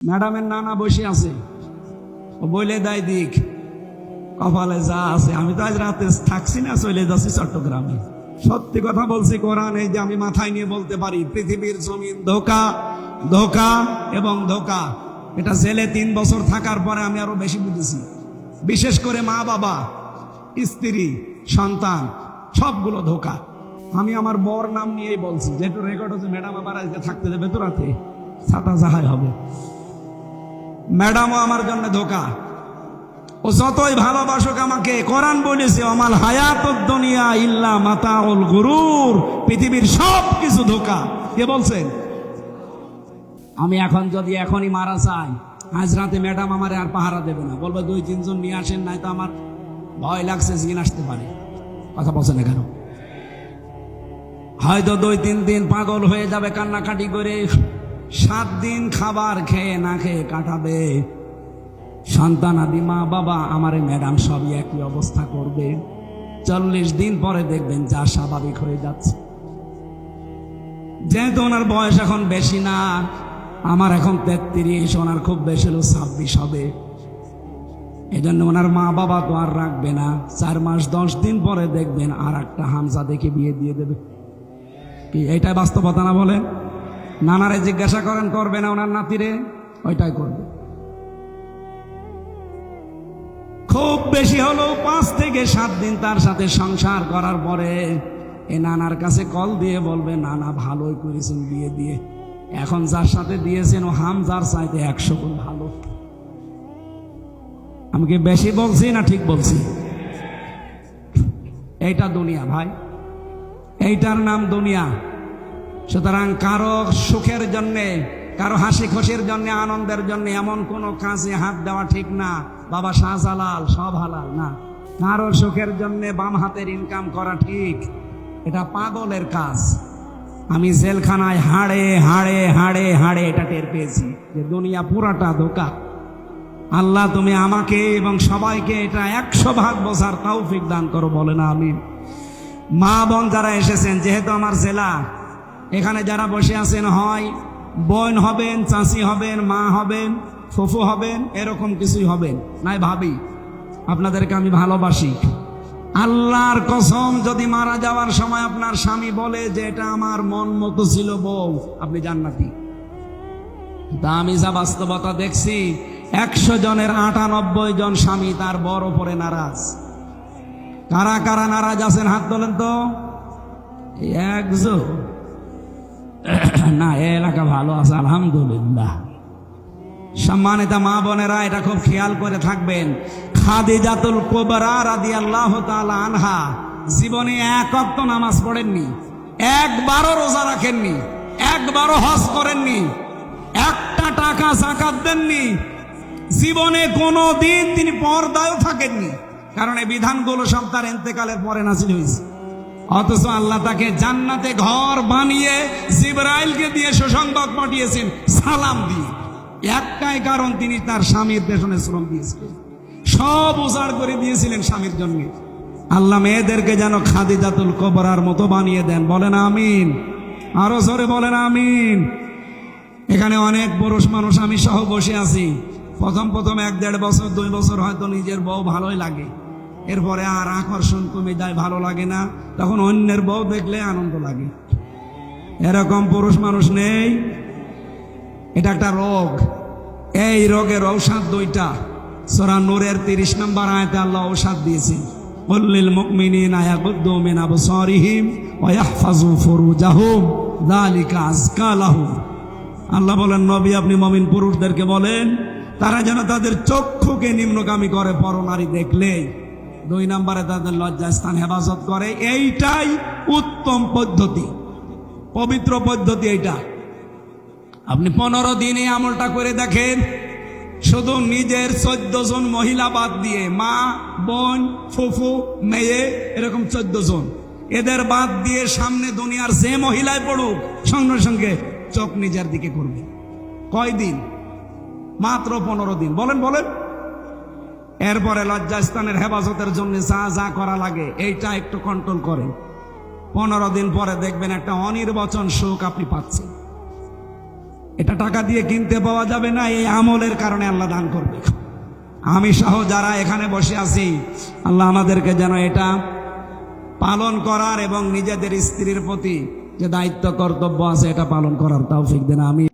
ম্যাডামের নানা বসে আছে। ও বলে দেয় দিক, কপালে যা আছে, আমি তো আজ রাতে থাকছি না, চলে যাচ্ছি চট্টগ্রামে। সত্যি কথা বলছি কোরআন, এই যে আমি মাথায় নিয়ে বলতে পারি, পৃথিবীর জমিন ধোকা ধোকা এবং ধোকা। এটা জেলে তিন বছর থাকার পরে আমি আরও বেশি বুঝেছি। বিশেষ করে মা বাবা, স্ত্রী, সন্তান, সবগুলো ধোকা। আমি আমার বর নাম নিয়েই বলছি, যেহেতু রেকর্ড হচ্ছে, ম্যাডাম আবার আজকে থাকতে দেবে তো রাতে। ছাতা যাহাই হবে। ম্যাডামও আমার জন্য ধোকা। ও যতই ভালোবাসুক আমাকে, কোরআন বলেছে আমাল হায়াত দুনিয়া ইল্লা মাতা মাতাউল গুরুর। পৃথিবীর সব কিছু ধোকা। কে বলছেন? আমি এখন যদি এখনই মারা চাই আজ রাতে ম্যাডাম আমার আর পাহারা দেবে না। বলবে, দুই, তিনজন নিয়ে আসেন নাই তো আমার ভয় লাগছে জিন আসতে পারে। কথা বলছে না কেন? হয়তো দুই, তিন দিন পাগল হয়ে যাবে কান্নাকাটি করে। সাত দিন খাবার খেয়ে না খেয়ে কাটাবে। সন্তান আদি মা বাবা আমার ম্যাডাম সবই একই অবস্থা করবে। চল্লিশ দিন পরে দেখবেন যা স্বাভাবিক হয়ে যাচ্ছে। যেহেতু ওনার বয়স এখন বেশি না, আমার এখন তেত্রিশ, ওনার খুব বেশি হলো ছাব্বিশ হবে। এই জন্য ওনার মা বাবা তো আর রাখবে না। চার মাস, দশ দিন পরে দেখবেন আর একটা হামজা দেখে বিয়ে দিয়ে দেবে। কি, এইটাই বাস্তবতা না বলে? নানারে জিজ্ঞাসা করেন, করবে না ওনার নাতিরে? ওইটাই করবে। খুব বেশি হলো পাঁচ থেকে সাত দিন তার সাথে সংসার করার পরে এ নানার কাছে কল দিয়ে বলবে, নানা ভালোই করেছেন বিয়ে দিয়ে। এখন যার সাথে দিয়েছেন ও হাম, যার চাইতে একশো গুণ ভালো। আমি কি বেশি বলছি না ঠিক বলছি? এইটা দুনিয়া ভাই। এইটার নাম দুনিয়া। সুতরাং কারও সুখের জন্যে, কারও হাসি খুশির জন্য, আনন্দের জন্য এমন কোনো কাজে হাত দেওয়া ঠিক না। বাবা শাহজালাল, সব হালাল, না। কারও সুখের জন্য বাম হাতের ইনকাম করা ঠিক, এটা পাগলের কাজ। আমি জেলখানায় হাড়ে হাড়ে হাড়ে হাড়ে এটা টের পেয়েছি, যে দুনিয়া পুরাটা ধোকা। আল্লাহ তুমি আমাকে এবং সবাইকে এটা একশো ভাগ বোঝার তৌফিক দান করো বলে না আমি মা বোন যারা এসেছেন, যেহেতু আমার জেলা এখানে যারা বসে আছেন, হয় বোন হবেন চাষি হবেন, মা হবেন, ফুফু হবেন, এরকম কিছুই হবেন। নাই ভাবি, আপনাদেরকে আমি ভালোবাসি। আল্লাহর কসম, যদি মারা যাওয়ার সময় আপনার স্বামী বলে যে এটা আমার মন মতো ছিল বউ, আপনি জান্নাতি। তা আমি যা বাস্তবতা দেখছি, একশো জনের আটানব্বই জন স্বামী তার বড় ওপরে নারাজ। কারা কারা নারাজ আছেন, হাত তোলেন তো? একজন। না এলাকা ভালো আছে, আলহামদুলিল্লাহ। সম্মানিত মা বোনেরা, এটা খুব খেয়াল করে থাকবেন। খাদিজাতুল কোবরা রাদি আল্লাহ আনহা জীবনে এক অক্ত নামাজ পড়েননি, একবারও রোজা রাখেননি, একবারও হজ করেননি, একটা টাকা জাকাত দেননি। জীবনে কোনো দিন তিনি পর্দায়ও থাকেননি, কারণ এই বিধানগুলো সব তার এতেকালের পরে নাসিল হয়েছে। অথচ আল্লাহ তাকে জান্নাতে ঘর বানিয়ে জিব্রাইলকে দিয়ে সুসংবাদ পাঠিয়েছেন, সালাম দিয়ে। একটাই কারণ তিনি তার স্বামীর পেছনে শ্রম দিয়েছিলেন। সব উজাড় করে দিয়েছিলেন স্বামীর জন্য। আল্লাহ মেয়েদেরকে যেন খাদিজাতুল কবরার মতো বানিয়ে দেন। বলেন আমিন। আরও জোরে বলেন আমিন। এখানে অনেক পুরুষ মানুষ, আমি সহ বসে আছি। প্রথম প্রথম এক দেড় বছর, দুই বছর হয়তো নিজের বউ ভালোই লাগে। এরপরে আর আকর্ষণ কমে যায়, ভালো লাগে না। তখন অন্যের বউ দেখলে আনন্দ লাগে। এরকম পুরুষ মানুষ নেই। এটা একটা রোগ। এই রোগের ঔষধ দুইটা। সোরা নূরের তিরিশ নম্বর আয়তে আল্লাহ ঔষধ দিয়েছেন। বললিল মুকমিনিন আয়াগুদ্দু মিন আবসারিহিম ওয়া ইয়াহফাজু ফুরুজাহুম। যালিকা আযকা লাহুম। আল্লাহ বলেন, নবী আপনি মমিন পুরুষদেরকে বলেন, তারা যেন তাদের চক্ষুকে নিম্নগামী করে পরনারী দেখলে। দুই নম্বরে তাদের লজ্জাস্থান হেফাজত করে। এইটাই উত্তম পদ্ধতি। পবিত্র পদ্ধতি এইটা আপনি পনেরো দিনে আমলটা করে দেখেন, শুধু নিজের চোদ্দ জন মহিলা বাদ দিয়ে, মা, বোন, ফুফু, মেয়ে, এরকম চোদ্দ জন। এদের বাদ দিয়ে সামনে দুনিয়ার যে মহিলায় পড়ুক, সঙ্গে সঙ্গে চোখ নিজের দিকে করবে। কয়দিন? মাত্র পনেরো দিন। বলেন বলেন। এরপরে লজ্জাস্থানের হেফাজতের জন্য যা যা করা লাগে, এইটা একটু কন্ট্রোল করেন। পনেরো দিন পরে দেখবেন একটা অনির্বাচন সুখ আপনি পাচ্ছেন। এটা টাকা দিয়ে কিনতে পাওয়া যাবে না, এই আমলের কারণে আল্লাহ দান করবে। আমি সহ যারা এখানে বসে আছি, আল্লাহ আমাদেরকে যেন এটা পালন করার এবং নিজেদের স্ত্রীর প্রতি যে দায়িত্ব, কর্তব্য আছে, এটা পালন করার তাও দেন আমি